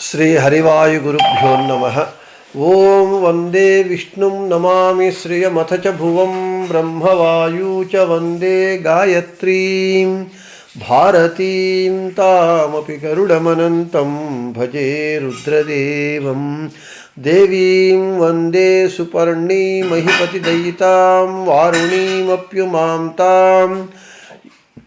श्रीहरिवायुगुरुभ्यो नमः। ॐ वंदे विष्णुं नमामि श्रियमथ च भुवं ब्रह्मवायू च वंदे गायत्रीं। भारतीं तामपि गरुडमनन्तं भजे रुद्रदेवं। देवीं वंदे सुपर्णीमहिपतिदयितां, वारुणीमप्युमां ताम्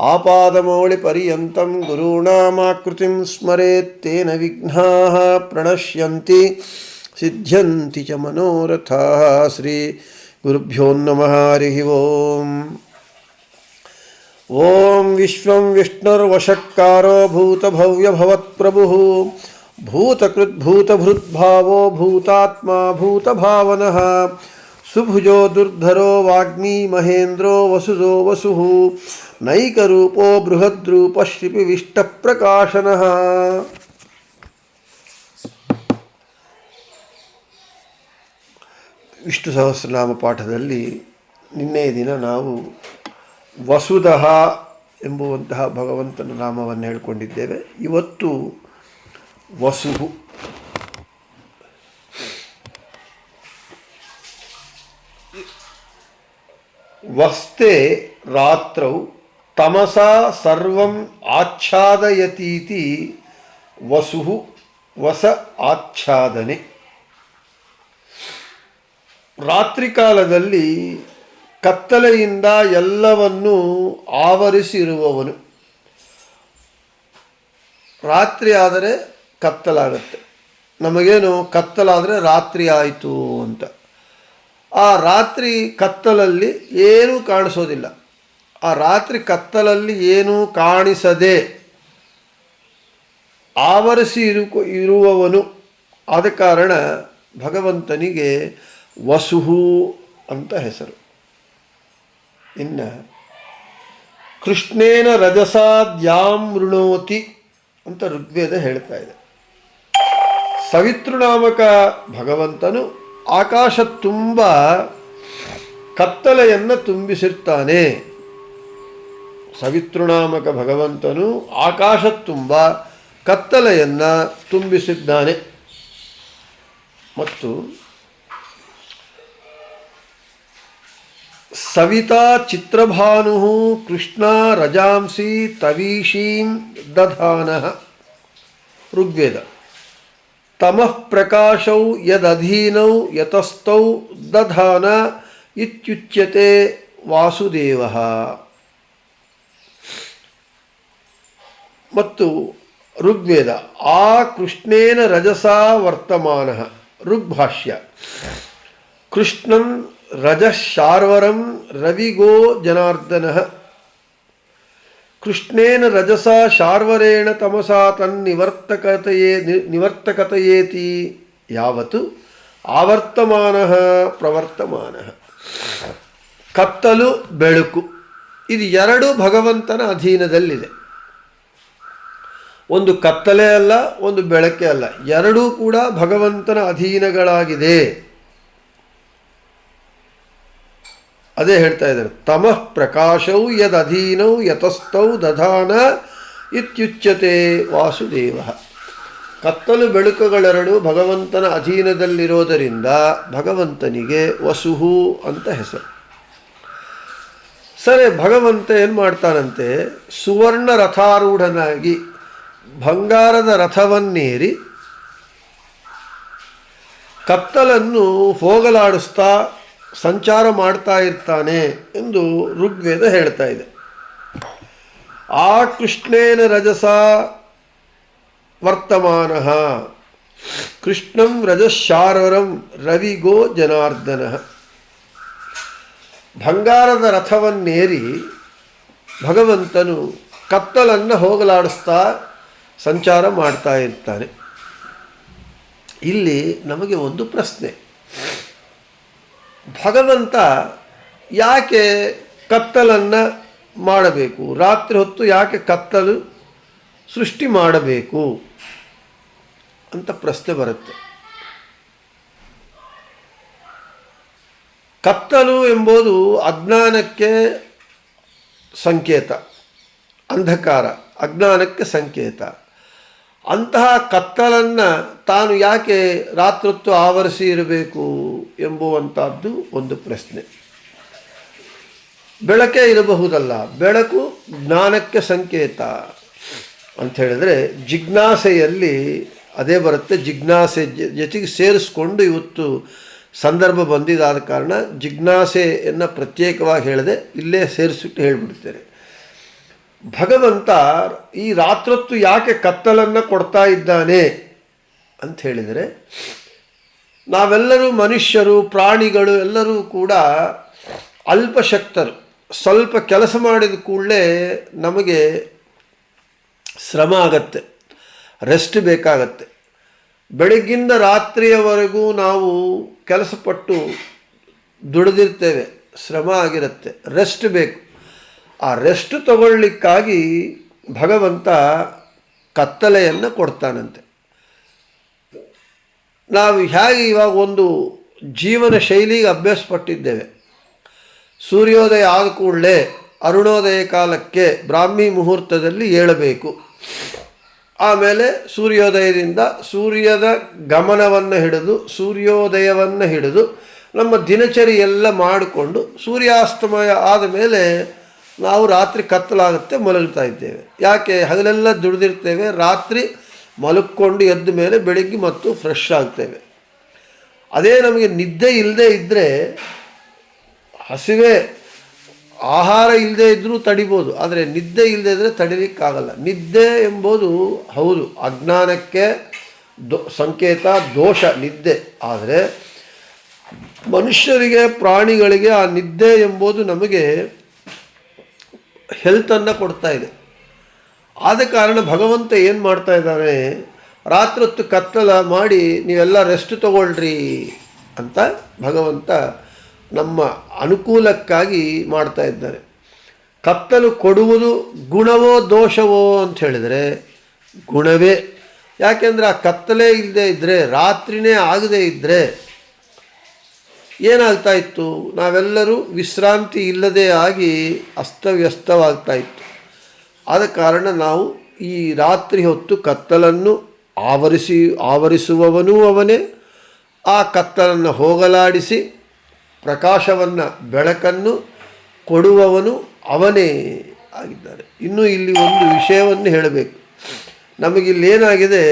आपादमौलिपर्यन्तं गुरूणामाकृतिं स्मरेत् तेन विघ्नाः प्रणश्यन्ति, सिद्ध्यन्ति च मनोरथाः श्रीगुरुभ्यो नमः हरिः ओम्। ॐ विश्वं विष्णुर्वशक्कारो भूतभव्यभवत्प्रभुः, भूतकृद्भूतभृद्भावो भूतात्मा भूतभावनः। ಸುಭುಜೋ ದುರ್ಧರೋ ವಾಗ್ಮಿ ಮಹೇಂದ್ರೋ ವಸುಜೋ ವಸು ನೈಕರೂಪೋ ಬೃಹದ್ರೂಪ ಪ್ರಕಾಶನಃ ವಿಷ್ಣು ಸಹಸ್ರನಾಮ ಪಾಠದಲ್ಲಿ ನಿನ್ನೆಯ ದಿನ ನಾವು ವಸುದಹ ಎಂಬುವಂತಹ ಭಗವಂತನ ನಾಮವನ್ನು ಹೇಳಿಕೊಂಡಿದ್ದೇವೆ. ಇವತ್ತು ವಸುಹು ವಸ್ತೆ ರಾತ್ರೌ ತಮಸಾ ಸರ್ವಂ ಆಚ್ಛಾದಯತೀತಿ ವಸುಹು ವಸ ಆಚ್ಛಾದನೆ. ರಾತ್ರಿ ಕಾಲದಲ್ಲಿ ಕತ್ತಲೆಯಿಂದ ಎಲ್ಲವನ್ನೂ ಆವರಿಸಿರುವವನು. ರಾತ್ರಿ ಆದರೆ ಕತ್ತಲಾಗತ್ತೆ. ನಮಗೇನು ಕತ್ತಲಾದರೆ ರಾತ್ರಿ ಆಯಿತು ಅಂತ. ಆ ರಾತ್ರಿ ಕತ್ತಲಲ್ಲಿ ಏನೂ ಕಾಣಿಸೋದಿಲ್ಲ. ಆ ರಾತ್ರಿ ಕತ್ತಲಲ್ಲಿ ಏನೂ ಕಾಣಿಸದೆ ಆವರಿಸಿ ಇರು ಇರುವವನು. ಆದ ಕಾರಣ ಭಗವಂತನಿಗೆ ವಸುಹು ಅಂತ ಹೆಸರು. ಇನ್ನು ಕೃಷ್ಣೇನ ರಜಸಾದ್ಯಾಂ ಋಣೋತಿ ಅಂತ ಋಗ್ವೇದ ಹೇಳ್ತಾ ಇದೆ. ಸವಿತೃನಾಮಕ ಭಗವಂತನು ಆಕಾಶ ತುಂಬ ಕತ್ತಲೆಯನ್ನು ತುಂಬಿಸಿರ್ತಾನೆ. ಸವಿತೃನಾಮಕ ಭಗವಂತನು ಆಕಾಶ ತುಂಬ ಕತ್ತಲೆಯನ್ನು ತುಂಬಿಸಿದ್ದಾನೆ. ಮತ್ತು ಸವಿತಾ ಚಿತ್ರಭಾನು ಕೃಷ್ಣ ರಜಾಂಸಿ ತವೀಶೀಂ ದಧಾನ ಋಗ್ವೇದ. ತಮಃ ಪ್ರಕಾಶೌ ಯದಧೀನೌ ಯತಸ್ಥೌ ದಧಾನ ಇತ್ಯುಚ್ಯತೆ ವಾಸುದೇವ ಮತ್ತು ಋಗ್ವೇದ, ಆ ಕೃಷ್ಣೇನ ರಜಸಾ ವರ್ತಮಾನ, ಋಗ್ಭಾಷ್ಯ. ಕೃಷ್ಣಂ ರಜಶಾರ್ವರಂ ರವಿಗೋ ಜನಾರ್ದನ ಕೃಷ್ಣೇನ ರಜಸ ಶಾರ್ವರೇಣ ತಮಸಾ ತನ್ನಿವರ್ತಕತೆಯೇ ನಿವರ್ತಕತೆಯೇತಿ ಯಾವತ್ತು? ಆವರ್ತಮಾನ ಪ್ರವರ್ತಮಾನ. ಕತ್ತಲು ಬೆಳಕು. ಇದು ಎರಡು ಭಗವಂತನ ಅಧೀನದಲ್ಲಿದೆ. ಒಂದು ಕತ್ತಲೆ ಅಲ್ಲ, ಒಂದು ಬೆಳಕೆ ಅಲ್ಲ. ಎರಡೂ ಕೂಡ ಭಗವಂತನ ಅಧೀನಗಳಾಗಿದೆ. ಅದೇ ಹೇಳ್ತಾ ಇದ್ದಾರೆ. ತಮಃ ಪ್ರಕಾಶೌ ಯದಧೀನೌ ಯತಸ್ಥೌ ದಧಾನ ಇತ್ಯುಚ್ಯತೆ ವಾಸುದೇವ. ಕತ್ತಲು ಬೆಳಕುಗಳೆರಡು ಭಗವಂತನ ಅಧೀನದಲ್ಲಿರೋದರಿಂದ ಭಗವಂತನಿಗೆ ವಸುಹು ಅಂತ ಹೆಸರು. ಸರಿ, ಭಗವಂತ ಏನು ಮಾಡ್ತಾನಂತೆ? ಸುವರ್ಣ ರಥಾರೂಢನಾಗಿ ಬಂಗಾರದ ರಥವನ್ನೇರಿ ಕತ್ತಲನ್ನು ಹೋಗಲಾಡಿಸ್ತಾ ಸಂಚಾರ ಮಾಡ್ತಾ ಇರ್ತಾನೆ ಎಂದು ಋಗ್ವೇದ ಹೇಳ್ತಾ ಇದೆ. ಆ ಕೃಷ್ಣೇನ ರಜಸ ವರ್ತಮಾನ. ಕೃಷ್ಣಂ ರಜಶಾರರಂ ರವಿಗೋ ಜನಾರ್ದನ. ಬಂಗಾರದ ರಥವನ್ನೇರಿ ಭಗವಂತನು ಕತ್ತಲನ್ನು ಹೋಗಲಾಡಿಸ್ತಾ ಸಂಚಾರ ಮಾಡ್ತಾ ಇರ್ತಾನೆ. ಇಲ್ಲಿ ನಮಗೆ ಒಂದು ಪ್ರಶ್ನೆ. ಭಗವಂತ ಯಾಕೆ ಕತ್ತಲನ್ನು ಮಾಡಬೇಕು? ರಾತ್ರಿ ಹೊತ್ತು ಯಾಕೆ ಕತ್ತಲು ಸೃಷ್ಟಿ ಮಾಡಬೇಕು ಅಂತ ಪ್ರಶ್ನೆ ಬರುತ್ತೆ. ಕತ್ತಲು ಎಂಬುದು ಅಜ್ಞಾನಕ್ಕೆ ಸಂಕೇತ, ಅಂಧಕಾರ, ಅಜ್ಞಾನಕ್ಕೆ ಸಂಕೇತ. ಅಂತಹ ಕತ್ತಲನ್ನು ತಾನು ಯಾಕೆ ರಾತ್ರೊತ್ತು ಆವರಿಸಿ ಇರಬೇಕು ಎಂಬುವಂಥದ್ದು ಒಂದು ಪ್ರಶ್ನೆ. ಬೆಳಕೇ ಇರಬಹುದಲ್ಲ, ಬೆಳಕು ಜ್ಞಾನಕ್ಕೆ ಸಂಕೇತ ಅಂತ ಹೇಳಿದ್ರೆ ಜಿಜ್ಞಾಸೆಯಲ್ಲಿ ಅದೇ ಬರುತ್ತೆ, ಜಿಜ್ಞಾಸೆ ಜೊತೆಗೆ ಸೇರಿಸ್ಕೊಂಡು ಇವತ್ತು ಸಂದರ್ಭ ಬಂದಿದ್ದಾದ ಕಾರಣ ಜಿಜ್ಞಾಸೆಯನ್ನು ಪ್ರತ್ಯೇಕವಾಗಿ ಹೇಳದೆ ಇಲ್ಲೇ ಸೇರಿಸಿಟ್ಟು ಹೇಳಿಬಿಡ್ತೇನೆ. ಭಗವಂತ ಈ ರಾತ್ರೊತ್ತು ಯಾಕೆ ಕತ್ತಲನ್ನು ಕೊಡ್ತಾ ಇದ್ದಾನೆ ಅಂತ ಹೇಳಿದರೆ, ನಾವೆಲ್ಲರೂ ಮನುಷ್ಯರು, ಪ್ರಾಣಿಗಳು ಎಲ್ಲರೂ ಕೂಡ ಅಲ್ಪಶಕ್ತರು. ಸ್ವಲ್ಪ ಕೆಲಸ ಮಾಡಿದ ಕೂಡಲೇ ನಮಗೆ ಶ್ರಮ ಆಗತ್ತೆ, ರೆಸ್ಟ್ ಬೇಕಾಗತ್ತೆ. ಬೆಳಗ್ಗಿಂದ ರಾತ್ರಿಯವರೆಗೂ ನಾವು ಕೆಲಸಪಟ್ಟು ದುಡಿದಿರ್ತೇವೆ, ಶ್ರಮ ಆಗಿರುತ್ತೆ, ರೆಸ್ಟ್ ಬೇಕು. ಆ ರೆಸ್ಟ್ ತಗೊಳ್ಳಿಕ್ಕಾಗಿ ಭಗವಂತ ಕತ್ತಲೆಯನ್ನು ಕೊಡ್ತಾನಂತೆ. ನಾವು ಹೇಗೆ ಇವಾಗ ಒಂದು ಜೀವನ ಶೈಲಿಗೆ ಅಭ್ಯಾಸ ಪಟ್ಟಿದ್ದೇವೆ ಸೂರ್ಯೋದಯ ಆದ ಕೂಡಲೇ ಅರುಣೋದಯ ಕಾಲಕ್ಕೆ ಬ್ರಾಹ್ಮಿ ಮುಹೂರ್ತದಲ್ಲಿ ಏಳಬೇಕು. ಆಮೇಲೆ ಸೂರ್ಯೋದಯದಿಂದ ಸೂರ್ಯದ ಗಮನವನ್ನು ಹಿಡಿದು ಸೂರ್ಯೋದಯವನ್ನು ಹಿಡಿದು ನಮ್ಮ ದಿನಚರಿ ಎಲ್ಲ ಮಾಡಿಕೊಂಡು ಸೂರ್ಯಾಸ್ತಮಯ ಆದ ಮೇಲೆ ನಾವು ರಾತ್ರಿ ಕತ್ತಲಾಗುತ್ತೆ, ಮಲಗ್ತಾ ಇದ್ದೇವೆ. ಯಾಕೆ? ಹಗಲೆಲ್ಲ ದುಡಿದಿರ್ತೇವೆ, ರಾತ್ರಿ ಮಲಕ್ಕೊಂಡು ಎದ್ದ ಮೇಲೆ ಬೆಳಿಗ್ಗೆ ಮತ್ತು ಫ್ರೆಶ್ ಆಗ್ತೇವೆ. ಅದೇ ನಮಗೆ ನಿದ್ದೆ ಇಲ್ಲದೆ ಇದ್ದರೆ ಹಸಿವೆ ಆಹಾರ ಇಲ್ಲದೆ ಇದ್ದರೂ ತಡಿಬೋದು, ಆದರೆ ನಿದ್ದೆ ಇಲ್ಲದೆ ಇದ್ದರೆ ತಡಿಲಿಕ್ಕಾಗಲ್ಲ. ನಿದ್ದೆ ಎಂಬುದು ಹೌದು, ಅಜ್ಞಾನಕ್ಕೆ ದೋ, ಸಂಕೇತ, ದೋಷ, ನಿದ್ದೆ. ಆದರೆ ಮನುಷ್ಯರಿಗೆ, ಪ್ರಾಣಿಗಳಿಗೆ ಆ ನಿದ್ದೆ ಎಂಬುದು ನಮಗೆ ಹೆಲ್ತನ್ನು ಕೊಡ್ತಾ ಇದೆ. ಆದ ಕಾರಣ ಭಗವಂತ ಏನು ಮಾಡ್ತಾ ಇದ್ದಾನೆ? ರಾತ್ರೊತ್ತು ಕತ್ತಲ ಮಾಡಿ ನೀವೆಲ್ಲ ರೆಸ್ಟ್ ತಗೊಳ್ರಿ ಅಂತ ಭಗವಂತ ನಮ್ಮ ಅನುಕೂಲಕ್ಕಾಗಿ ಮಾಡ್ತಾ ಇದ್ದಾರೆ. ಕತ್ತಲು ಕೊಡುವುದು ಗುಣವೋ ದೋಷವೋ ಅಂತ ಹೇಳಿದರೆ ಗುಣವೇ. ಯಾಕೆಂದರೆ ಆ ಕತ್ತಲೇ ಇಲ್ಲದೆ ಇದ್ದರೆ ರಾತ್ರಿನೇ ಆಗದೇ ಇದ್ದರೆ ಏನಾಗ್ತಾ ಇತ್ತು? ನಾವೆಲ್ಲರೂ ವಿಶ್ರಾಂತಿ ಇಲ್ಲದೆ ಆಗಿ ಅಸ್ತವ್ಯಸ್ತವಾಗ್ತಾ ಇತ್ತು. ಆದ ಕಾರಣ ನಾವು ಈ ರಾತ್ರಿ ಹೊತ್ತು ಕತ್ತಲನ್ನು ಆವರಿಸಿ, ಆವರಿಸುವವನೂ ಅವನೇ. ಆ ಕತ್ತಲನ್ನು ಹೋಗಲಾಡಿಸಿ ಪ್ರಕಾಶವನ್ನು ಬೆಳಕನ್ನು ಕೊಡುವವನು ಅವನೇ ಆಗಿದ್ದಾರೆ. ಇನ್ನು ಇಲ್ಲಿ ಒಂದು ವಿಷಯವನ್ನು ಹೇಳಬೇಕು. ನಮಗಿಲ್ಲಿ ಏನಾಗಿದೆ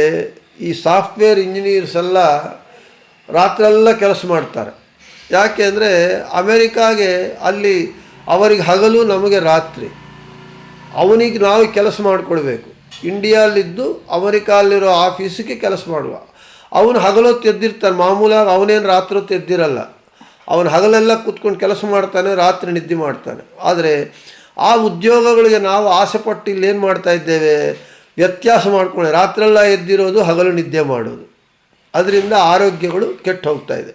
ಈ ಸಾಫ್ಟ್ವೇರ್ ಇಂಜಿನಿಯರ್ಸ್ ಎಲ್ಲ ರಾತ್ರೆಲ್ಲ ಕೆಲಸ ಮಾಡ್ತಾರೆ. ಯಾಕೆ ಅಂದರೆ ಅಮೇರಿಕಾಗೆ ಅಲ್ಲಿ ಅವರಿಗೆ ಹಗಲು ನಮಗೆ ರಾತ್ರಿ. ಅವನಿಗೆ ನಾವು ಕೆಲಸ ಮಾಡಿಕೊಡ್ಬೇಕು ಇಂಡಿಯಾಲಿದ್ದು ಅಮೆರಿಕಾಲಿರೋ ಆಫೀಸಿಗೆ ಕೆಲಸ ಮಾಡುವ. ಅವನು ಹಗಲು ತೆದ್ದಿರ್ತಾನೆ ಮಾಮೂಲಾಗಿ ಅವನೇನು ರಾತ್ರಿ ತೆದ್ದಿರಲ್ಲ ಅವನು ಹಗಲೆಲ್ಲ ಕೂತ್ಕೊಂಡು ಕೆಲಸ ಮಾಡ್ತಾನೆ, ರಾತ್ರಿ ನಿದ್ದೆ ಮಾಡ್ತಾನೆ. ಆದರೆ ಆ ಉದ್ಯೋಗಗಳಿಗೆ ನಾವು ಆಸೆಪಟ್ಟು ಇಲ್ಲಿ ಏನು ಮಾಡ್ತಾ ಇದ್ದೇವೆ? ವ್ಯತ್ಯಾಸ ಮಾಡ್ಕೊಂಡು ರಾತ್ರೆಲ್ಲ ಎದ್ದಿರೋದು ಹಗಲು ನಿದ್ದೆ ಮಾಡೋದು. ಅದರಿಂದ ಆರೋಗ್ಯಗಳು ಕೆಟ್ಟು ಹೋಗ್ತಾ ಇದೆ.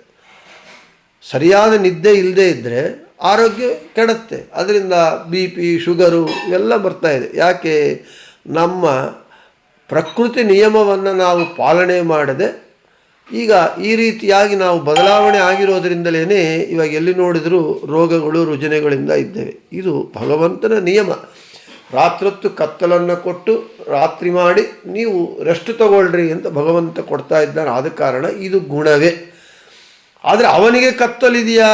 ಸರಿಯಾದ ನಿದ್ದೆ ಇಲ್ಲದೆ ಇದ್ದರೆ ಆರೋಗ್ಯ ಕೆಡುತ್ತೆ. ಅದರಿಂದ ಬಿ ಪಿ, ಶುಗರು ಇವೆಲ್ಲ ಬರ್ತಾ ಇದೆ. ಯಾಕೆ? ನಮ್ಮ ಪ್ರಕೃತಿ ನಿಯಮವನ್ನು ನಾವು ಪಾಲನೆ ಮಾಡದೆ ಈಗ ಈ ರೀತಿಯಾಗಿ ನಾವು ಬದಲಾವಣೆ ಆಗಿರೋದರಿಂದಲೇ ಇವಾಗ ಎಲ್ಲಿ ನೋಡಿದರೂ ರೋಗಗಳು, ರುಜಿನಗಳಿಂದ ಇದ್ದೇವೆ. ಇದು ಭಗವಂತನ ನಿಯಮ. ರಾತ್ರೊತ್ತು ಕತ್ತಲನ್ನು ಕೊಟ್ಟು ರಾತ್ರಿ ಮಾಡಿ ನೀವು ರೆಸ್ಟ್ ತಗೊಳ್ರಿ ಅಂತ ಭಗವಂತ ಕೊಡ್ತಾ ಇದ್ದಾನೆ ಆದ ಕಾರಣ ಇದು ಗುಣವೇ. ಆದರೆ ಅವನಿಗೆ ಕತ್ತಲಿದೆಯಾ?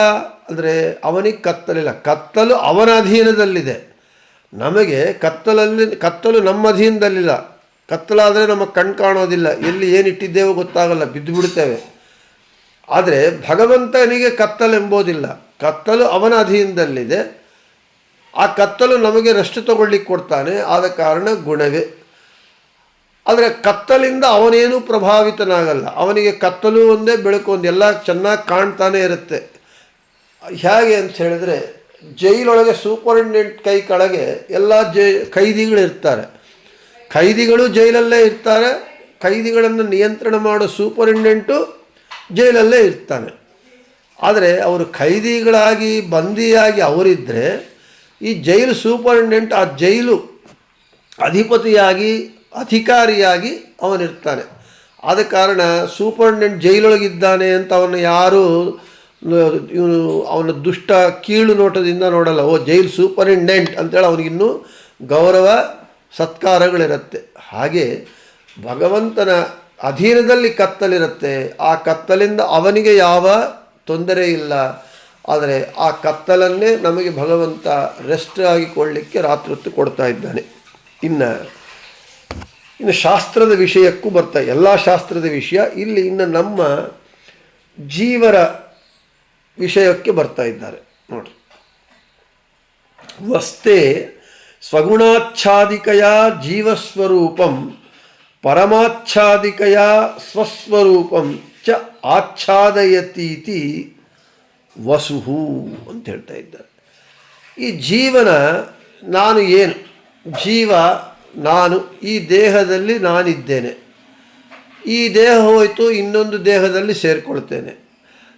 ಅಂದರೆ ಅವನಿಗೆ ಕತ್ತಲಿಲ್ಲ. ಕತ್ತಲು ಅವನ ಅಧೀನದಲ್ಲಿದೆ. ನಮಗೆ ಕತ್ತಲಲ್ಲಿ, ಕತ್ತಲು ನಮ್ಮ ಅಧೀನದಲ್ಲಿಲ್ಲ. ಕತ್ತಲಾದರೆ ನಮಗೆ ಕಣ್ ಕಾಣೋದಿಲ್ಲ. ಎಲ್ಲಿ ಏನು ಇಟ್ಟಿದ್ದೇವೋ ಗೊತ್ತಾಗಲ್ಲ. ಬಿದ್ದು ಬಿಡ್ತೇವೆ. ಆದರೆ ಭಗವಂತನಿಗೆ ಕತ್ತಲೆಂಬೋದಿಲ್ಲ ಕತ್ತಲು ಅವನ ಅಧೀನದಲ್ಲಿದೆ. ಆ ಕತ್ತಲು ನಮಗೆ ರಷ್ಟು ತಗೊಳ್ಳಿಕ್ಕೆ ಕೊಡ್ತಾನೆ. ಆದ ಕಾರಣ ಗುಣವೇ. ಆದರೆ ಕತ್ತಲಿಂದ ಅವನೇನು ಪ್ರಭಾವಿತನಾಗಲ್ಲ. ಅವನಿಗೆ ಕತ್ತಲು ಒಂದೇ ಬೆಳಕು, ಒಂದು ಎಲ್ಲ ಚೆನ್ನಾಗಿ ಕಾಣ್ತಾನೆ ಇರುತ್ತೆ. ಹೇಗೆ ಅಂತ ಹೇಳಿದ್ರೆ, ಜೈಲೊಳಗೆ ಸೂಪರಿಂಟೆಂಡೆಂಟ್ ಕೈ ಕೆಳಗೆ ಎಲ್ಲ ಜೈ ಖೈದಿಗಳು ಇರ್ತಾರೆ. ಖೈದಿಗಳು ಜೈಲಲ್ಲೇ ಇರ್ತಾರೆ. ಖೈದಿಗಳನ್ನು ನಿಯಂತ್ರಣ ಮಾಡೋ ಸೂಪರಿಂಟೆಂಟು ಜೈಲಲ್ಲೇ ಇರ್ತಾನೆ. ಆದರೆ ಅವರು ಖೈದಿಗಳಾಗಿ ಬಂದಿಯಾಗಿ ಅವರಿದ್ದರೆ ಈ ಜೈಲು ಸೂಪರಿಂಟೆಂಟ್ ಆ ಜೈಲು ಅಧಿಪತಿಯಾಗಿ ಅಧಿಕಾರಿಯಾಗಿ ಅವನಿರ್ತಾನೆ. ಆದ ಕಾರಣ ಸೂಪರಿಂಟೆಂಡೆಂಟ್ ಜೈಲೊಳಗಿದ್ದಾನೆ ಅಂತ ಅವನು ಯಾರು, ಇವನು ಅವನ ದುಷ್ಟ ಕೀಳು ನೋಟದಿಂದ ನೋಡಲ್ಲ. ಓ, ಜೈಲ್ ಸೂಪರಿಂಟೆಂಟ್ ಅಂತೇಳಿ ಅವನಿಗಿನ್ನೂ ಗೌರವ, ಸತ್ಕಾರಗಳಿರುತ್ತೆ. ಹಾಗೆ ಭಗವಂತನ ಅಧೀನದಲ್ಲಿ ಕತ್ತಲಿರುತ್ತೆ. ಆ ಕತ್ತಲಿಂದ ಅವನಿಗೆ ಯಾವ ತೊಂದರೆ ಇಲ್ಲ. ಆದರೆ ಆ ಕತ್ತಲನ್ನೇ ನಮಗೆ ಭಗವಂತ ರೆಸ್ಟ್ ಆಗಿಕೊಳ್ಳಿಕ್ಕೆ ರಾತ್ರಿ ಹೊತ್ತು ಕೊಡ್ತಾ ಇದ್ದಾನೆ. ಇನ್ನು ಇನ್ನು ಶಾಸ್ತ್ರದ ವಿಷಯಕ್ಕೂ ಬರ್ತಾ, ಎಲ್ಲ ಶಾಸ್ತ್ರದ ವಿಷಯ, ಇಲ್ಲಿ ಇನ್ನು ನಮ್ಮ ಜೀವರ ವಿಷಯಕ್ಕೆ ಬರ್ತಾ ಇದ್ದಾರೆ ನೋಡಿ ವಸ್ತೆ ಸ್ವಗುಣಾಚ್ಛಾದಿಕೆಯ ಜೀವಸ್ವರೂಪಂ, ಪರಮಾಚ್ಛಾದಿಕೆಯ ಸ್ವಸ್ವರೂಪಂ ಚ ಆಚ್ಛಾದಯತೀತಿ ವಸುಹು ಅಂತ ಹೇಳ್ತಾ ಇದ್ದಾರೆ. ಈ ಜೀವನ ನಾನು ಏನು, ಜೀವ ನಾನು ಈ ದೇಹದಲ್ಲಿ ನಾನಿದ್ದೇನೆ. ಈ ದೇಹ ಹೋಯಿತು, ಇನ್ನೊಂದು ದೇಹದಲ್ಲಿ ಸೇರಿಕೊಳ್ತೇನೆ.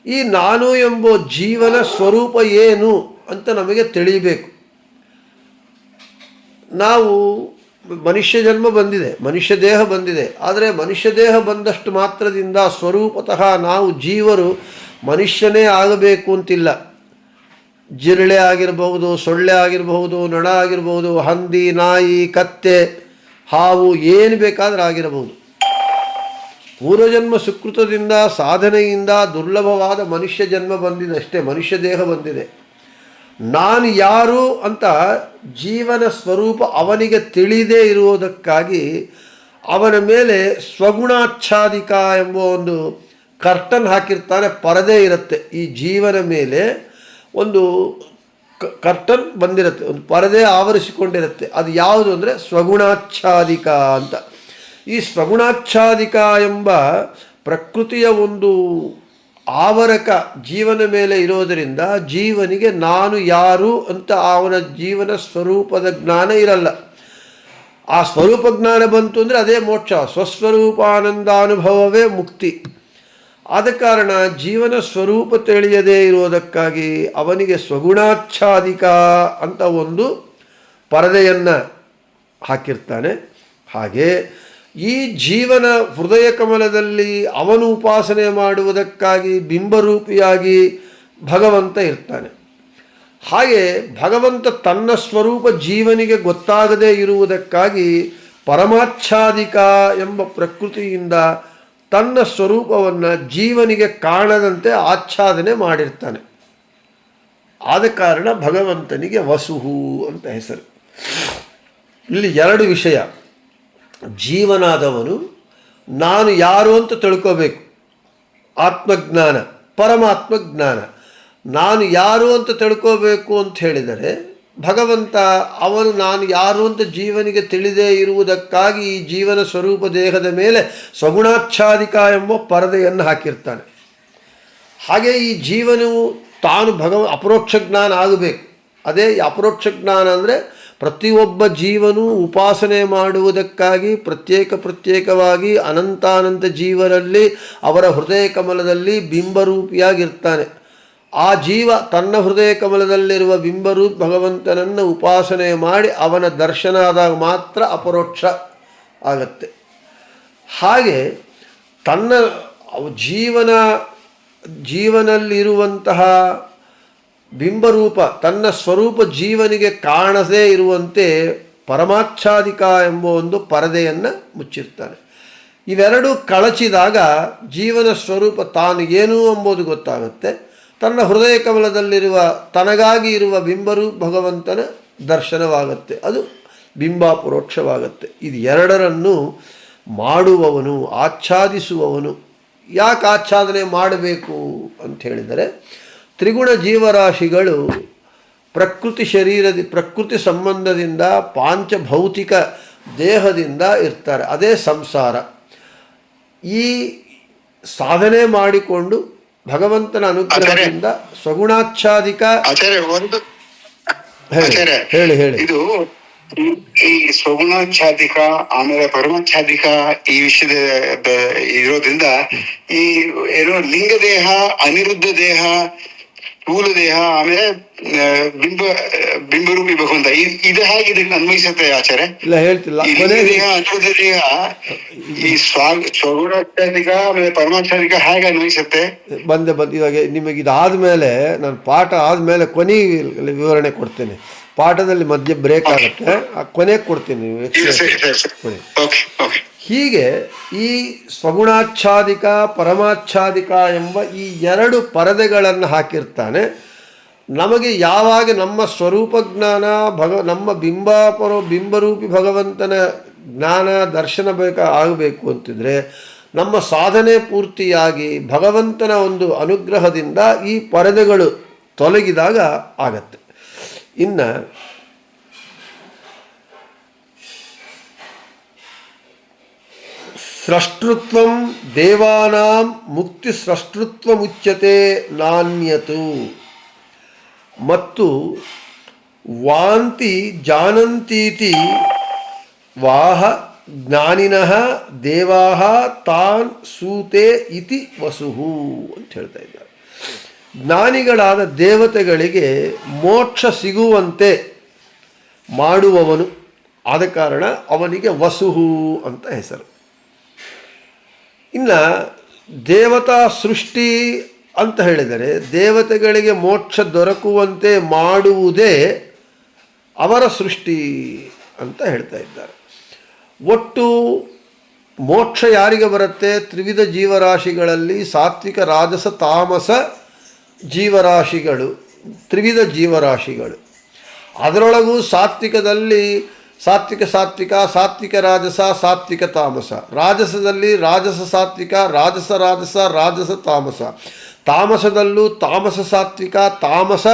ಈ ನಾನು ಎಂಬ ಜೀವನ ಸ್ವರೂಪ ಏನು ಅಂತ ನಮಗೆ ತಿಳಿಯಬೇಕು ನಾವು ಮನುಷ್ಯ ಜನ್ಮ ಬಂದಿದೆ, ಮನುಷ್ಯ ದೇಹ ಬಂದಿದೆ. ಆದರೆ ಮನುಷ್ಯ ದೇಹ ಬಂದಷ್ಟು ಮಾತ್ರದಿಂದ ಸ್ವರೂಪತಃ ನಾವು ಜೀವರು ಮನುಷ್ಯನೇ ಆಗಬೇಕು ಅಂತಿಲ್ಲ. ಜಿರಳೆ ಆಗಿರಬಹುದು, ಸೊಳ್ಳೆ ಆಗಿರಬಹುದು ನಡ ಆಗಿರಬಹುದು, ಹಂದಿ, ನಾಯಿ, ಕತ್ತೆ, ಹಾವು ಏನು ಬೇಕಾದರೂ ಆಗಿರಬಹುದು. ಪೂರ್ವಜನ್ಮ ಸುಕೃತದಿಂದ, ಸಾಧನೆಯಿಂದ, ದುರ್ಲಭವಾದ ಮನುಷ್ಯ ಜನ್ಮ ಬಂದಿದೆ ಅಷ್ಟೇ, ಮನುಷ್ಯ ದೇಹ ಬಂದಿದೆ. ನಾನು ಯಾರು ಅಂತ ಜೀವನ ಸ್ವರೂಪ ಅವನಿಗೆ ತಿಳಿದೇ ಇರುವುದಕ್ಕಾಗಿ ಅವನ ಮೇಲೆ ಸ್ವಗುಣಾಚ್ಛಾದಿಕ ಎಂಬ ಒಂದು ಕರ್ಟನ್ ಹಾಕಿರ್ತಾನೆ, ಪರದೆ ಇರುತ್ತೆ. ಈ ಜೀವನ ಮೇಲೆ ಒಂದು ಕರ್ಟನ್ ಬಂದಿರುತ್ತೆ, ಒಂದು ಪರದೆ ಆವರಿಸಿಕೊಂಡಿರುತ್ತೆ. ಅದು ಯಾವುದು ಅಂದರೆ ಸ್ವಗುಣಾಚ್ಛಾದಿಕ ಅಂತ. ಈ ಸ್ವಗುಣಾಚ್ಛಾದಿಕ ಎಂಬ ಪ್ರಕೃತಿಯ ಒಂದು ಆವರಕ ಜೀವನ ಮೇಲೆ ಇರೋದರಿಂದ ಜೀವನಿಗೆ ನಾನು ಯಾರು ಅಂತ ಅವನ ಜೀವನ ಸ್ವರೂಪದ ಜ್ಞಾನ ಇರಲ್ಲ. ಆ ಸ್ವರೂಪ ಜ್ಞಾನ ಬಂತು ಅಂದರೆ ಅದೇ ಮೋಕ್ಷ. ಸ್ವಸ್ವರೂಪಾನಂದಾನುಭವವೇ ಮುಕ್ತಿ. ಆದ ಕಾರಣ ಜೀವನ ಸ್ವರೂಪ ತಿಳಿಯದೇ ಇರುವುದಕ್ಕಾಗಿ ಅವನಿಗೆ ಸ್ವಗುಣಾಚ್ಛಾದಿಕ ಅಂತ ಒಂದು ಪರದೆಯನ್ನು ಹಾಕಿರ್ತಾನೆ. ಹಾಗೆ ಈ ಜೀವನ ಹೃದಯ ಕಮಲದಲ್ಲಿ ಅವನು ಉಪಾಸನೆ ಮಾಡುವುದಕ್ಕಾಗಿ ಬಿಂಬರೂಪಿಯಾಗಿ ಭಗವಂತ ಇರ್ತಾನೆ. ಹಾಗೆ ಭಗವಂತ ತನ್ನ ಸ್ವರೂಪ ಜೀವನಿಗೆ ಗೊತ್ತಾಗದೇ ಇರುವುದಕ್ಕಾಗಿ ಪರಮಾಚ್ಛಾದಿಕ ಎಂಬ ಪ್ರಕೃತಿಯಿಂದ ತನ್ನ ಸ್ವರೂಪವನ್ನು ಜೀವನಿಗೆ ಕಾಣದಂತೆ ಆಚ್ಛಾದನೆ ಮಾಡಿರ್ತಾನೆ. ಆದ ಕಾರಣ ಭಗವಂತನಿಗೆ ವಸುಹು ಅಂತ ಹೆಸರು. ಇಲ್ಲಿ ಎರಡು ವಿಷಯ. ಜೀವನಾದವನು ನಾನು ಯಾರು ಅಂತ ತಿಳ್ಕೋಬೇಕು. ಆತ್ಮಜ್ಞಾನ ಪರಮಾತ್ಮ ಜ್ಞಾನ ನಾನು ಯಾರು ಅಂತ ತಿಳ್ಕೋಬೇಕು ಅಂತ ಹೇಳಿದರೆ ಭಗವಂತ, ಅವನು ನಾನು ಯಾರು ಅಂತ ಜೀವನಿಗೆ ತಿಳಿದೇ ಇರುವುದಕ್ಕಾಗಿ ಈ ಜೀವನ ಸ್ವರೂಪ ದೇಹದ ಮೇಲೆ ಸಗುಣಾಚ್ಛಾದಿಕ ಎಂಬ ಪರದೆಯನ್ನು ಹಾಕಿರ್ತಾನೆ. ಹಾಗೆ ಈ ಜೀವನವು ತಾನು ಭಗವ, ಅಪರೋಕ್ಷ ಜ್ಞಾನ ಆಗಬೇಕು. ಅದೇ ಅಪರೋಕ್ಷ ಜ್ಞಾನ ಅಂದರೆ ಪ್ರತಿಯೊಬ್ಬ ಜೀವನು ಉಪಾಸನೆ ಮಾಡುವುದಕ್ಕಾಗಿ ಪ್ರತ್ಯೇಕ ಪ್ರತ್ಯೇಕವಾಗಿ ಅನಂತಾನಂತ ಜೀವರಲ್ಲಿ ಅವರ ಹೃದಯ ಕಮಲದಲ್ಲಿ ಬಿಂಬರೂಪಿಯಾಗಿರ್ತಾನೆ. ಆ ಜೀವ ತನ್ನ ಹೃದಯ ಕಮಲದಲ್ಲಿರುವ ಬಿಂಬರೂಪ್ ಭಗವಂತನನ್ನು ಉಪಾಸನೆ ಮಾಡಿ ಅವನ ದರ್ಶನ ಆದಾಗ ಮಾತ್ರ ಅಪರೋಕ್ಷ ಆಗತ್ತೆ. ಹಾಗೆ ತನ್ನ ಜೀವನ, ಜೀವನಲ್ಲಿರುವಂತಹ ಬಿಂಬರೂಪ, ತನ್ನ ಸ್ವರೂಪ ಜೀವನಿಗೆ ಕಾಣದೇ ಇರುವಂತೆ ಪರಮಾಚ್ಛಾದಿಕ ಎಂಬ ಒಂದು ಪರದೆಯನ್ನು ಮುಚ್ಚಿರ್ತಾನೆ. ಇವೆರಡೂ ಕಳಚಿದಾಗ ಜೀವನ ಸ್ವರೂಪ ತಾನು ಏನು ಎಂಬುದು ಗೊತ್ತಾಗುತ್ತೆ. ತನ್ನ ಹೃದಯ ಕಮಲದಲ್ಲಿರುವ ತನಗಾಗಿ ಇರುವ ಬಿಂಬರು ಭಗವಂತನ ದರ್ಶನವಾಗುತ್ತೆ. ಅದು ಬಿಂಬಾಪರೋಕ್ಷವಾಗುತ್ತೆ ಇದು ಎರಡರನ್ನು ಮಾಡುವವನು, ಆಚ್ಛಾದಿಸುವವನು. ಯಾಕೆ ಆಚ್ಛಾದನೆ ಮಾಡಬೇಕು ಅಂತ ಹೇಳಿದರೆ, ತ್ರಿಗುಣ ಜೀವರಾಶಿಗಳು ಪ್ರಕೃತಿ ಶರೀರದಿ, ಪ್ರಕೃತಿ ಸಂಬಂಧದಿಂದ, ಪಾಂಚಭೌತಿಕ ದೇಹದಿಂದ ಇರ್ತಾರೆ. ಅದೇ ಸಂಸಾರ. ಈ ಸಾಧನೆ ಮಾಡಿಕೊಂಡು ಭಗವಂತನ ಅನುಗ್ರಹದಿಂದ ಸ್ವಗುಣಾಚ್ಛಾದಿಕ ಹೇಳಿ ಹೇಳಿ ಇದು ಈ- ಸ್ವಗುಣಾಚ್ಛಾದಿಕ ಆಮೇಲೆ ಪರಮಾಚ್ಛಾದಿಕ ಈ ವಿಷಯದ ಇರೋದ್ರಿಂದ ಈ ಏನೋ ಲಿಂಗ ದೇಹ ಅನಿರುದ್ಧ ದೇಹ ಸ್ಥೂಲ ದೇಹ ಆಮೇಲೆ ಬಿಂಬ ಬಿಂಬರೂಪಿ ಭಗವಂತ. ಅಂತ ಇದು ಹೇಗೆ ಇದಕ್ಕೆ ಅನ್ವಯಿಸುತ್ತೆ ಆಚಾರ್ಯ? ಇಲ್ಲ ಹೇಳ್ತಿಲ್ಲ. ದೇಹ ಅನ್ವಯ ದೇಹ ಈ ಸ್ವಾಗ ಸ್ವಗುಣಾಚಾರಿಕ ಆಮೇಲೆ ಪರಮಾಚಾರಿಕ ಹೇಗೆ ಅನ್ವಯಿಸುತ್ತೆ? ಬಂದೆ ಬಂದು. ಇವಾಗ ನಿಮಗೆ ಇದಾದ ಮೇಲೆ ನಾನು ಪಾಠ ಆದ್ಮೇಲೆ ಕೊನೆ ವಿವರಣೆ ಕೊಡ್ತೇನೆ. ಪಾಠದಲ್ಲಿ ಮಧ್ಯೆ ಬ್ರೇಕ್ ಆಗುತ್ತೆ. ಆ ಕೊನೆಗೆ ಕೊಡ್ತೀನಿ. ಕೊನೆ ಓಕೆ ಓಕೆ. ಹೀಗೆ ಈ ಸ್ವಗುಣಾಚ್ಛಾದಿಕ, ಪರಮಾಚ್ಛಾದಿಕ ಎಂಬ ಈ ಎರಡು ಪರದೆಗಳನ್ನು ಹಾಕಿರ್ತಾನೆ. ನಮಗೆ ಯಾವಾಗ ನಮ್ಮ ಸ್ವರೂಪ ಜ್ಞಾನ, ಭಗ, ನಮ್ಮ ಬಿಂಬಾಪರ, ಬಿಂಬರೂಪಿ ಭಗವಂತನ ಜ್ಞಾನ, ದರ್ಶನ ಬೇಕ ಆಗಬೇಕು ಅಂತಿದ್ರೆ ನಮ್ಮ ಸಾಧನೆ ಪೂರ್ತಿಯಾಗಿ ಭಗವಂತನ ಒಂದು ಅನುಗ್ರಹದಿಂದ ಈ ಪರದೆಗಳು ತೊಲಗಿದಾಗ ಆಗತ್ತೆ. ಇನ್ನು ಸ್ರಷ್ಟೃತ್ವಂ ದೇವಾನಾಂ ಮುಕ್ತಿ ಸ್ರಷ್ಟೃತ್ವಮುಚ್ಯತೆ ನಾಣ್ಯತು ಮತ್ತು ವಾಂತಿ ಜಾನಂತೀತಿ ವಾಹ ಜ್ಞಾನಿನಃ ದೇವಾ ತಾನ್ ಸೂತೆ ಇತಿ ವಸುಹು ಅಂತ ಹೇಳ್ತಾ ಇದ್ದಾರೆ. ಜ್ಞಾನಿಗಳಾದ ದೇವತೆಗಳಿಗೆ ಮೋಕ್ಷ ಸಿಗುವಂತೆ ಮಾಡುವವನು ಆದ ಕಾರಣ ಅವನಿಗೆ ವಸುಹು ಅಂತ ಹೆಸರು. ಇನ್ನು ದೇವತಾ ಸೃಷ್ಟಿ ಅಂತ ಹೇಳಿದರೆ ದೇವತೆಗಳಿಗೆ ಮೋಕ್ಷ ದೊರಕುವಂತೆ ಮಾಡುವುದೇ ಅವರ ಸೃಷ್ಟಿ ಅಂತ ಹೇಳ್ತಾ ಇದ್ದಾರೆ. ಒಟ್ಟು ಮೋಕ್ಷ ಯಾರಿಗೆ ಬರುತ್ತೆ? ತ್ರಿವಿಧ ಜೀವರಾಶಿಗಳಲ್ಲಿ ಸಾತ್ವಿಕ, ರಾಜಸ, ತಾಮಸ ಜೀವರಾಶಿಗಳು, ತ್ರಿವಿಧ ಜೀವರಾಶಿಗಳು. ಅದರೊಳಗೂ ಸಾತ್ವಿಕದಲ್ಲಿ ಸಾತ್ವಿಕ ಸಾತ್ವಿಕ ಸಾತ್ವಿಕ ರಾಜಸ, ಸಾತ್ವಿಕ ತಾಮಸ. ರಾಜಸದಲ್ಲಿ ರಾಜಸ ಸಾತ್ವಿಕ, ರಾಜಸ ರಾಜಸ ರಾಜಸ ತಾಮಸ. ತಾಮಸದಲ್ಲೂ ತಾಮಸ ಸಾತ್ವಿಕ, ತಾಮಸ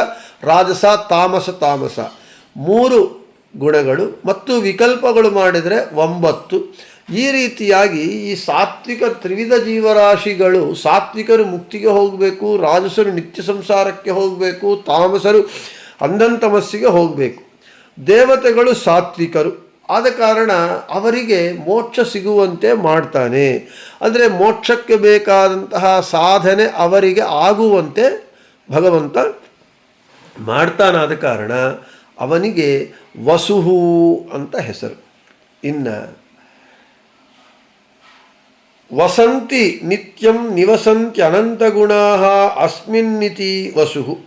ರಾಜಸ, ತಾಮಸ ತಾಮಸ. ಮೂರು ಗುಣಗಳು ಮತ್ತು ವಿಕಲ್ಪಗಳು ಮಾಡಿದರೆ ಒಂಬತ್ತು. ಈ ರೀತಿಯಾಗಿ ಈ ಸಾತ್ವಿಕ ತ್ರಿವಿಧ ಜೀವರಾಶಿಗಳು ಸಾತ್ವಿಕರು ಮುಕ್ತಿಗೆ ಹೋಗಬೇಕು, ರಾಜಸರು ನಿತ್ಯ ಸಂಸಾರಕ್ಕೆ ಹೋಗಬೇಕು, ತಾಮಸರು ಅಂಧಂತಮಸ್ಸಿಗೆ ಹೋಗಬೇಕು. ದೇವತೆಗಳು ಸಾತ್ವಿಕರು. ಆದ ಕಾರಣ ಅವರಿಗೆ ಮೋಕ್ಷ ಸಿಗುವಂತೆ ಮಾಡ್ತಾನೆ. ಅಂದರೆ ಮೋಕ್ಷಕ್ಕೆ ಬೇಕಾದಂತಹ ಸಾಧನೆ ಅವರಿಗೆ ಆಗುವಂತೆ ಭಗವಂತ ಮಾಡ್ತಾನಾದ ಕಾರಣ ಅವನಿಗೆ ವಸುಹು ಅಂತ ಹೆಸರು. ಇನ್ನು ವಸಂತಿ ನಿತ್ಯಂ ನಿವಸಂತಿ ಅನಂತಗುಣಾ ಅಸ್ಮಿನ್ನಿತಿ ವಸುಹು.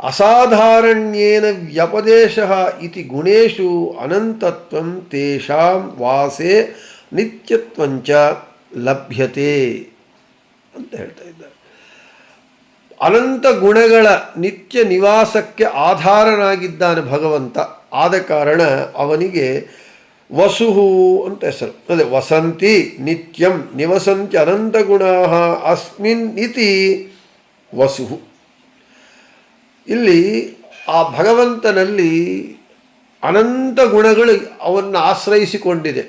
ಅಸಾಧಾರಣ್ಯೇನ ವ್ಯಪದೇಶ ಇತಿ ಗುಣೇಶು ಅನಂತತ್ವಂ ತೇಷಾಂ ವಾಸೆ ನಿತ್ಯತ್ವಂಚ ಲಭ್ಯತೆ ಅಂತ ಹೇಳ್ತಾ ಇದ್ದಾರೆ. ಅನಂತ ಗುಣಗಳ ನಿತ್ಯ ನಿವಾಸಕ್ಕೆ ಆಧಾರನಾಗಿದ್ದಾನೆ ಭಗವಂತ. ಆದ ಕಾರಣ ಅವನಿಗೆ ವಸುಹು ಅಂತ ಹೆಸರು. ಅದೇ ವಸಂತಿ ನಿತ್ಯಂ ನಿವಸಂತಿ ಅನಂತ ಗುಣ ಅಸ್ಮಿನ್ ಇತಿ ವಸುಹು. ಇಲ್ಲಿ ಆ ಭಗವಂತನಲ್ಲಿ ಅನಂತ ಗುಣಗಳು ಅವನ್ನು ಆಶ್ರಯಿಸಿಕೊಂಡಿದೆ.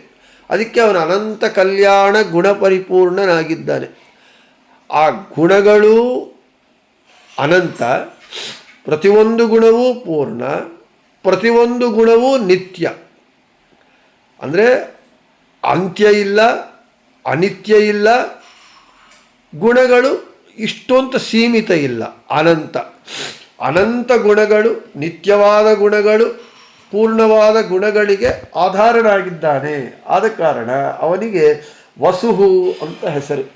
ಅದಕ್ಕೆ ಅವನು ಅನಂತ ಕಲ್ಯಾಣ ಗುಣ ಪರಿಪೂರ್ಣನಾಗಿದ್ದಾನೆ. ಆ ಗುಣಗಳು ಅನಂತ, ಪ್ರತಿಯೊಂದು ಗುಣವೂ ಪೂರ್ಣ, ಪ್ರತಿಯೊಂದು ಗುಣವೂ ನಿತ್ಯ. ಅಂದರೆ ಅಂತ್ಯ ಇಲ್ಲ, ಅನಿತ್ಯ ಇಲ್ಲ, ಗುಣಗಳು ಇಷ್ಟೊಂತ ಸೀಮಿತ ಇಲ್ಲ, ಅನಂತ. ಅನಂತ ಗುಣಗಳು, ನಿತ್ಯವಾದ ಗುಣಗಳು, ಪೂರ್ಣವಾದ ಗುಣಗಳಿಗೆ ಆಧಾರನಾಗಿದ್ದಾನೆ. ಆದ ಕಾರಣ ಅವನಿಗೆ ವಸುಹು ಅಂತ ಹೆಸರು.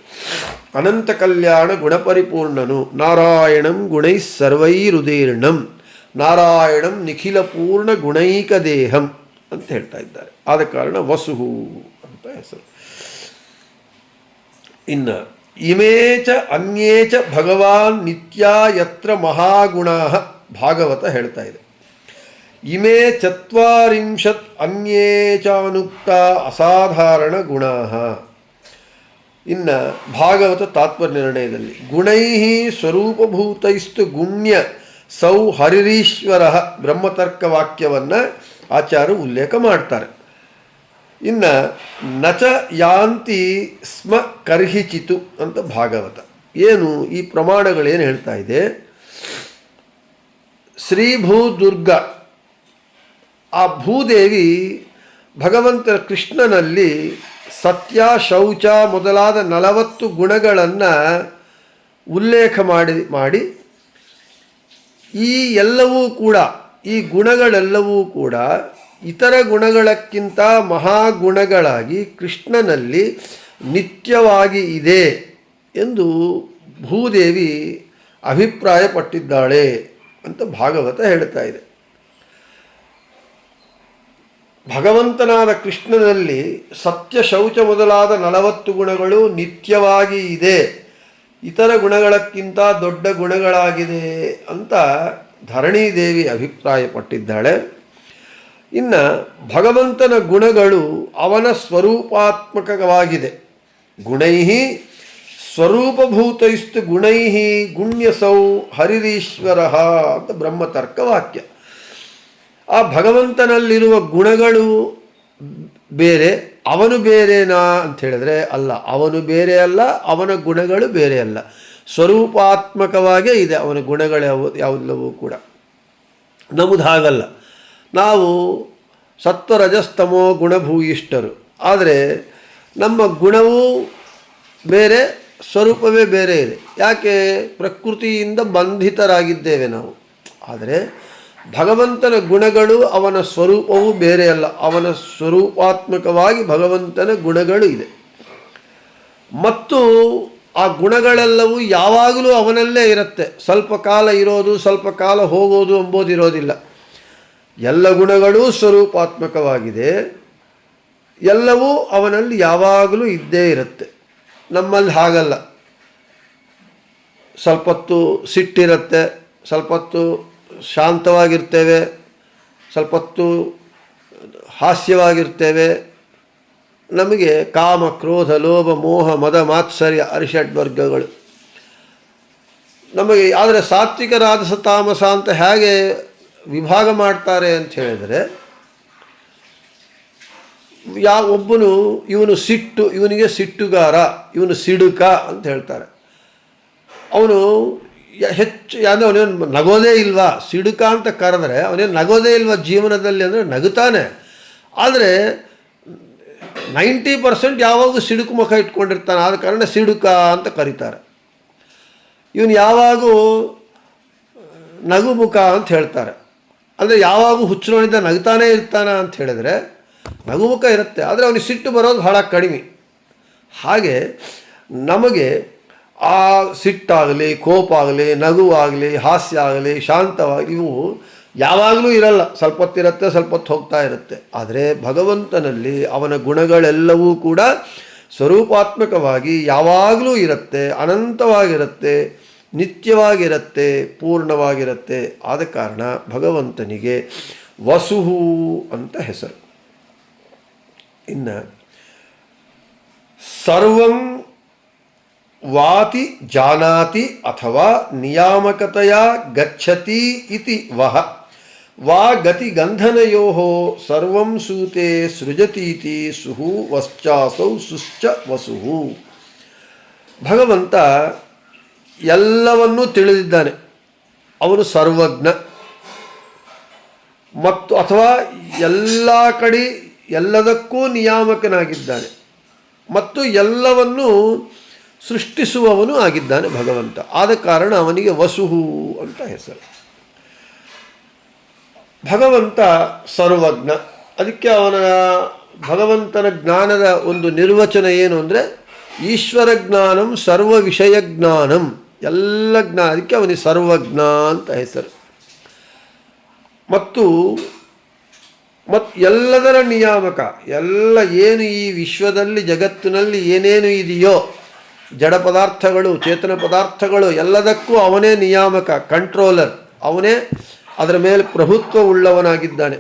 ಅನಂತ ಕಲ್ಯಾಣ ಗುಣಪರಿಪೂರ್ಣನು. ನಾರಾಯಣಂ ಗುಣೈ ಸರ್ವೈರುದೀರ್ಣಂ ನಾರಾಯಣಂ ನಿಖಿಲ ಪೂರ್ಣ ಗುಣೈಕ ದೇಹಂ ಅಂತ ಹೇಳ್ತಾ ಇದ್ದಾರೆ. ಆದ ಕಾರಣ ವಸುಹು ಅಂತ ಹೆಸರು. ಇನ್ನು ಇಮೇ ಚ ಅನ್ಯೇ ಚ ಭಗವಾನ್ ನಿತ್ಯ ಯತ್ರ ಮಹಾಗುಣ ಭಾಗವತ ಹೇಳ್ತಾ ಇದೆ. ಇಮೇ ಚತ್ವರಿಂಶತ್ ಅನ್ಯೇ ಚಾನುಕ್ತ ಅಸಾಧಾರಣ ಗುಣ ಇನ್ನು ಭಾಗವತ ತಾತ್ಪರ್ಯ ನಿರ್ಣಯದಲ್ಲಿ ಗುಣೈ ಸ್ವರೂಪಭೂತೈಸ್ತು ಗುಣ್ಯ ಸೌ ಹರಿರೀಶ್ವರ ಬ್ರಹ್ಮತರ್ಕ ವಾಕ್ಯವನ್ನು ಆಚಾರ್ಯ ಉಲ್ಲೇಖ ಮಾಡ್ತಾರೆ. ಇನ್ನು ನಚ ಯಾಂತಿ ಸ್ಮ ಕರ್ಹಿಚಿತು ಅಂತ ಭಾಗವತ. ಏನು ಈ ಪ್ರಮಾಣಗಳೇನು ಹೇಳ್ತಾ ಇದೆ? ಶ್ರೀ ಭೂ ದುರ್ಗ ಆ ಭೂದೇವಿ ಭಗವಂತ ಕೃಷ್ಣನಲ್ಲಿ ಸತ್ಯ, ಶೌಚ ಮೊದಲಾದ ನಲವತ್ತು ಗುಣಗಳನ್ನು ಉಲ್ಲೇಖ ಮಾಡಿ ಮಾಡಿ ಈ ಎಲ್ಲವೂ ಕೂಡ, ಈ ಗುಣಗಳೆಲ್ಲವೂ ಕೂಡ ಇತರ ಗುಣಗಳಕ್ಕಿಂತ ಮಹಾಗುಣಗಳಾಗಿ ಕೃಷ್ಣನಲ್ಲಿ ನಿತ್ಯವಾಗಿ ಇದೆ ಎಂದು ಭೂದೇವಿ ಅಭಿಪ್ರಾಯಪಟ್ಟಿದ್ದಾಳೆ ಅಂತ ಭಾಗವತ ಹೇಳ್ತಾ ಇದೆ. ಭಗವಂತನಾದ ಕೃಷ್ಣನಲ್ಲಿ ಸತ್ಯ ಶೌಚ ಮೊದಲಾದ ನಲವತ್ತು ಗುಣಗಳು ನಿತ್ಯವಾಗಿ ಇದೆ. ಇತರ ಗುಣಗಳಕ್ಕಿಂತ ದೊಡ್ಡ ಗುಣಗಳಾಗಿದೆ ಅಂತ ಧರಣೀದೇವಿ ಅಭಿಪ್ರಾಯಪಟ್ಟಿದ್ದಾಳೆ. ಇನ್ನು ಭಗವಂತನ ಗುಣಗಳು ಅವನ ಸ್ವರೂಪಾತ್ಮಕವಾಗಿದೆ. ಗುಣೈ ಸ್ವರೂಪಭೂತೈಸ್ತು ಗುಣೈಹಿ ಗುಣ್ಯಸೌ ಹರಿರೀಶ್ವರ ಅಂತ ಬ್ರಹ್ಮತರ್ಕ ವಾಕ್ಯ ಆ ಭಗವಂತನಲ್ಲಿರುವ ಗುಣಗಳು ಬೇರೆ, ಅವನು ಬೇರೆನಾ ಅಂತ ಹೇಳಿದ್ರೆ ಅಲ್ಲ, ಅವನು ಬೇರೆ ಅಲ್ಲ, ಅವನ ಗುಣಗಳು ಬೇರೆ ಅಲ್ಲ. ಸ್ವರೂಪಾತ್ಮಕವಾಗೇ ಇದೆ, ಅವನ ಗುಣಗಳು ಯಾವ, ಯಾವುದೆಲ್ಲವೂ ಕೂಡ. ನಮ್ಮದು ಹಾಗಲ್ಲ. ನಾವು ಸತ್ವರಜಸ್ತಮೋ ಗುಣಭೂಯಿಷ್ಠರು. ಆದರೆ ನಮ್ಮ ಗುಣವೂ ಬೇರೆ, ಸ್ವರೂಪವೇ ಬೇರೆ ಇದೆ. ಯಾಕೆ? ಪ್ರಕೃತಿಯಿಂದ ಬಂಧಿತರಾಗಿದ್ದೇವೆ ನಾವು. ಆದರೆ ಭಗವಂತನ ಗುಣಗಳು ಅವನ ಸ್ವರೂಪವೂ ಬೇರೆ ಅಲ್ಲ. ಅವನ ಸ್ವರೂಪಾತ್ಮಕವಾಗಿ ಭಗವಂತನ ಗುಣಗಳು ಇದೆ. ಮತ್ತು ಆ ಗುಣಗಳೆಲ್ಲವೂ ಯಾವಾಗಲೂ ಅವನಲ್ಲೇ ಇರುತ್ತೆ. ಸ್ವಲ್ಪ ಕಾಲ ಇರೋದು, ಸ್ವಲ್ಪ ಕಾಲ ಹೋಗೋದು ಎಂಬುದಿರೋದಿಲ್ಲ ಎಲ್ಲ ಗುಣಗಳೂ ಸ್ವರೂಪಾತ್ಮಕವಾಗಿದೆ. ಎಲ್ಲವೂ ಅವನಲ್ಲಿ ಯಾವಾಗಲೂ ಇದ್ದೇ ಇರುತ್ತೆ. ನಮ್ಮಲ್ಲಿ ಹಾಗಲ್ಲ. ಸ್ವಲ್ಪ ಹೊತ್ತು ಸಿಟ್ಟಿರುತ್ತೆ ಸ್ವಲ್ಪ ಹೊತ್ತು ಶಾಂತವಾಗಿರ್ತೇವೆ ಸ್ವಲ್ಪ ಹೊತ್ತು ಹಾಸ್ಯವಾಗಿರ್ತೇವೆ. ನಮಗೆ ಕಾಮ, ಕ್ರೋಧ, ಲೋಭ, ಮೋಹ, ಮದ, ಮಾತ್ಸರ್ಯ ಅರಿಷಡ್ವರ್ಗಗಳು ನಮಗೆ, ಆದರೆ ಸಾತ್ವಿಕ ರಾಜಸ ತಾಮಸ ಅಂತ ಹೇಗೆ ವಿಭಾಗ ಮಾಡ್ತಾರೆ ಅಂತ ಹೇಳಿದರೆ ಯಾವ ಒಬ್ಬನು ಇವನು ಸಿಟ್ಟು, ಇವನಿಗೆ ಸಿಟ್ಟುಗಾರ, ಇವನು ಸಿಡುಕ ಅಂತ ಹೇಳ್ತಾರೆ. ಅವನು ಹೆಚ್ಚು ಯಾವುದೇ ಅವನೇನು ನಗೋದೇ ಇಲ್ವಾ? ಸಿಡುಕ ಅಂತ ಕರೆದ್ರೆ ಅವನೇನು ನಗೋದೇ ಇಲ್ವಾ ಜೀವನದಲ್ಲಿ ಅಂದರೆ ನಗುತ್ತಾನೆ. ಆದರೆ ನೈಂಟಿ ಪರ್ಸೆಂಟ್ ಯಾವಾಗೂ ಸಿಡುಕು ಮುಖ ಇಟ್ಕೊಂಡಿರ್ತಾನೆ. ಆದ ಕಾರಣ ಸಿಡುಕ ಅಂತ ಕರೀತಾರೆ. ಇವನು ಯಾವಾಗೂ ನಗುಮುಖ ಅಂತ ಹೇಳ್ತಾರೆ. ಅಂದರೆ ಯಾವಾಗೂ ಹುಚ್ಚುನೋಣಿಂದ ನಗ್ತಾನೇ ಇರ್ತಾನ ಅಂತ ಹೇಳಿದ್ರೆ ನಗುಮುಖ ಇರುತ್ತೆ, ಆದರೆ ಅವನಿಗೆ ಸಿಟ್ಟು ಬರೋದು ಬಹಳ ಕಡಿಮೆ. ಹಾಗೆ ನಮಗೆ ಆ ಸಿಟ್ಟಾಗಲಿ ಕೋಪ ಆಗಲಿ ನಗುವಾಗಲಿ ಹಾಸ್ಯ ಆಗಲಿ ಶಾಂತವಾಗಿ ಇವು ಯಾವಾಗಲೂ ಇರಲ್ಲ. ಸ್ವಲ್ಪ ಹೊತ್ತಿರುತ್ತೆ ಸ್ವಲ್ಪ ಹೊತ್ತು ಹೋಗ್ತಾ ಇರುತ್ತೆ. ಆದರೆ ಭಗವಂತನಲ್ಲಿ ಅವನ ಗುಣಗಳೆಲ್ಲವೂ ಕೂಡ ಸ್ವರೂಪಾತ್ಮಕವಾಗಿ ಯಾವಾಗಲೂ ಇರುತ್ತೆ, ಅನಂತವಾಗಿರುತ್ತೆ. ನಿತ್ಯವಾಗಿರುತ್ತೆ, ಪೂರ್ಣವಾಗಿರುತ್ತೆ. ಆದ ಕಾರಣ ಭಗವಂತನಿಗೆ ವಸುಹು ಅಂತ ಹೆಸರು. ಇನ್ನು ಸರ್ವಂ ವಾತಿ ಜಾನಾತಿ ಅಥವಾ ನಿಯಾಮಕತೆಯ ಗಚ್ಚತಿ ಇತಿ ವಹ. ವಾ ಗತಿ ಗಂಧನಯೋ ಸರ್ವಂ ಸೂತೆ ಸೃಜತೀತಿ ಸುಹು ವಶ್ಚಾಸೌ ಸುಶ್ಚ ವಸುಹು. ಭಗವಂತ ಎಲ್ಲವನ್ನೂ ತಿಳಿದಿದ್ದಾನೆ. ಅವನು ಸರ್ವಜ್ಞ. ಮತ್ತು ಅಥವಾ ಎಲ್ಲ ಕಡೆ ಎಲ್ಲದಕ್ಕೂ ನಿಯಾಮಕನಾಗಿದ್ದಾನೆ. ಮತ್ತು ಎಲ್ಲವನ್ನೂ ಸೃಷ್ಟಿಸುವವನು ಆಗಿದ್ದಾನೆ ಭಗವಂತ. ಆದ ಕಾರಣ ಅವನಿಗೆ ವಸುಹು ಅಂತ ಹೆಸರು. ಭಗವಂತ ಸರ್ವಜ್ಞ. ಅದಕ್ಕೆ ಅವನ ಭಗವಂತನ ಜ್ಞಾನದ ಒಂದು ನಿರ್ವಚನ ಏನು ಅಂದರೆ ಈಶ್ವರ ಜ್ಞಾನಂ ಸರ್ವ ವಿಷಯ ಜ್ಞಾನಂ. ಎಲ್ಲ ಜ್ಞಾನ ಅದಕ್ಕೆ ಅವನಿಗೆ ಸರ್ವಜ್ಞ ಅಂತ ಹೆಸರು. ಮತ್ತು ಮತ್ತು ಎಲ್ಲದರ ನಿಯಾಮಕ, ಎಲ್ಲ ಏನು ಈ ವಿಶ್ವದಲ್ಲಿ, ಜಗತ್ತಿನಲ್ಲಿ ಏನೇನು ಇದೆಯೋ, ಜಡ ಪದಾರ್ಥಗಳು, ಚೇತನ ಪದಾರ್ಥಗಳು, ಎಲ್ಲದಕ್ಕೂ ಅವನೇ ನಿಯಾಮಕ, ಕಂಟ್ರೋಲರ್, ಅವನೇ ಅದರ ಮೇಲೆ ಪ್ರಭುತ್ವ ಉಳ್ಳವನಾಗಿದ್ದಾನೆ.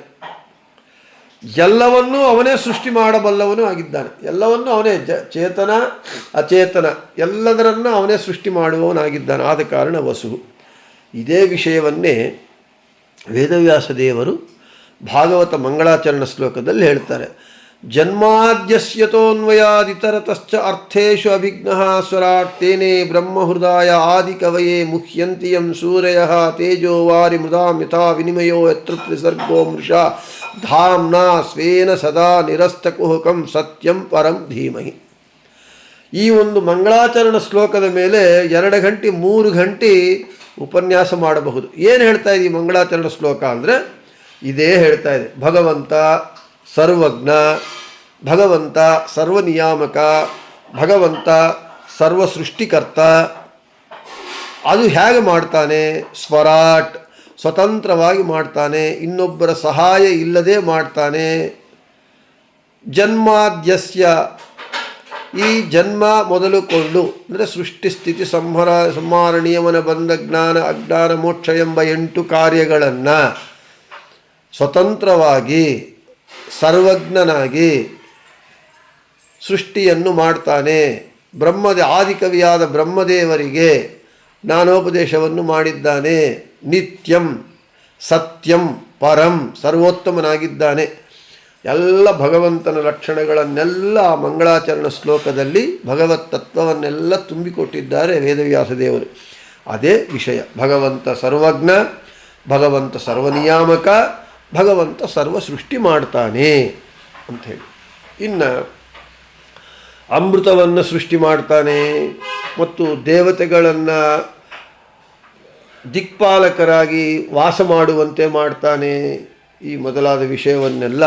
ಎಲ್ಲವನ್ನೂ ಅವನೇ ಸೃಷ್ಟಿ ಮಾಡಬಲ್ಲವನು ಆಗಿದ್ದಾನೆ. ಎಲ್ಲವನ್ನೂ ಅವನೇ ಜ, ಚೇತನ, ಅಚೇತನ, ಎಲ್ಲದರನ್ನು ಅವನೇ ಸೃಷ್ಟಿ ಮಾಡುವವನಾಗಿದ್ದಾನೆ. ಆದ ಕಾರಣ ವಸು ಇದೇ ವಿಷಯವನ್ನೇ ವೇದವ್ಯಾಸ ದೇವರು ಭಾಗವತ ಮಂಗಳಾಚರಣ ಶ್ಲೋಕದಲ್ಲಿ ಹೇಳ್ತಾರೆ. ಜನ್ಮಾದ್ಯಸ್ಯತೋನ್ವಯಾದಿತರತಶ್ಚ ಅರ್ಥೇಶು ಅಭಿಘ್ನಃ ಸ್ವರಾಟ್ ತೇನೆ ಬ್ರಹ್ಮಹೃದಾಯ ಆದಿಕವಯೇ ಮುಹ್ಯಂತಿಯಂ ಸೂರ್ಯಃ ತೇಜೋ ವಾರಿ ಮೃದಾ ಮಿತಾ ವಿನಿಮಯೋ ಯತ್ರ ತ್ರಿಸರ್ಗೋ ಮೃಷಾ ಧಾಮ್ನಾ ಸ್ವೇನ ಸದಾ ನಿರಸ್ತಕುಹುಕಂ ಸತ್ಯಂ ಪರಂ ಧೀಮಹಿ ಈ ಒಂದು ಮಂಗಳಾಚರಣ ಶ್ಲೋಕದ ಮೇಲೆ ಎರಡು ಗಂಟೆ, ಮೂರು ಗಂಟೆ ಉಪನ್ಯಾಸ ಮಾಡಬಹುದು. ಏನು ಹೇಳ್ತಾ ಇದೆ ಈ ಮಂಗಳಾಚರಣ ಶ್ಲೋಕ ಅಂದರೆ? ಇದೇ ಹೇಳ್ತಾ ಇದೆ. ಭಗವಂತ ಸರ್ವಜ್ಞ, ಭಗವಂತ, ಸರ್ವನಿಯಾಮಕ, ಭಗವಂತ ಸರ್ವ ಸೃಷ್ಟಿಕರ್ತ ಅದು ಹೇಗೆ ಮಾಡ್ತಾನೆ? ಸ್ವರಾಟ್, ಸ್ವತಂತ್ರವಾಗಿ ಮಾಡ್ತಾನೆ. ಇನ್ನೊಬ್ಬರ ಸಹಾಯ ಇಲ್ಲದೆ ಮಾಡ್ತಾನೆ. ಜನ್ಮಾದ್ಯಸ್ಯ. ಈ ಜನ್ಮ ಮೊದಲುಕೊಂಡು ಅಂದರೆ ಸೃಷ್ಟಿ, ಸ್ಥಿತಿ, ಸಂಹಾರ ಸಂಹಾರ ನಿಯಮನ ಬಂಧ ಜ್ಞಾನ, ಅಜ್ಞಾನ, ಮೋಕ್ಷ ಎಂಬ ಎಂಟು ಕಾರ್ಯಗಳನ್ನು ಸ್ವತಂತ್ರವಾಗಿ ಸರ್ವಜ್ಞನಾಗಿ ಸೃಷ್ಟಿಯನ್ನು ಮಾಡ್ತಾನೆ. ಬ್ರಹ್ಮದ, ಆದಿಕವಿಯಾದ ಬ್ರಹ್ಮದೇವರಿಗೆ ಜ್ಞಾನೋಪದೇಶವನ್ನು ಮಾಡಿದ್ದಾನೆ. ನಿತ್ಯಂ, ಸತ್ಯಂ, ಪರಂ, ಸರ್ವೋತ್ತಮನಾಗಿದ್ದಾನೆ. ಎಲ್ಲ ಭಗವಂತನ ಲಕ್ಷಣಗಳನ್ನೆಲ್ಲ ಆ ಮಂಗಳಾಚರಣ ಶ್ಲೋಕದಲ್ಲಿ ಭಗವತ್ ತತ್ವವನ್ನೆಲ್ಲ ತುಂಬಿಕೊಟ್ಟಿದ್ದಾರೆ ವೇದವ್ಯಾಸ ದೇವರು. ಅದೇ ವಿಷಯ. ಭಗವಂತ ಸರ್ವಜ್ಞ, ಭಗವಂತ ಸರ್ವನಿಯಾಮಕ ಭಗವಂತ ಸರ್ವ ಸೃಷ್ಟಿ ಮಾಡ್ತಾನೆ ಅಂಥೇಳಿ ಇನ್ನು ಅಮೃತವನ್ನು ಸೃಷ್ಟಿ ಮಾಡ್ತಾನೆ ಮತ್ತು ದೇವತೆಗಳನ್ನು ದಿಕ್ಪಾಲಕರಾಗಿ ವಾಸ ಮಾಡುವಂತೆ ಮಾಡ್ತಾನೆ ಈ ಮೊದಲಾದ ವಿಷಯವನ್ನೆಲ್ಲ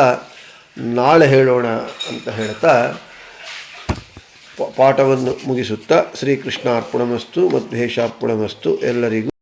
ನಾಳೆ ಹೇಳೋಣ ಅಂತ ಹೇಳ್ತಾ ಪಾಠವನ್ನು ಮುಗಿಸುತ್ತಾ ಶ್ರೀಕೃಷ್ಣಾರ್ಪಣಮಸ್ತು ಮಧ್ವೇಶಾರ್ಪಣಮಸ್ತು ಎಲ್ಲರಿಗೂ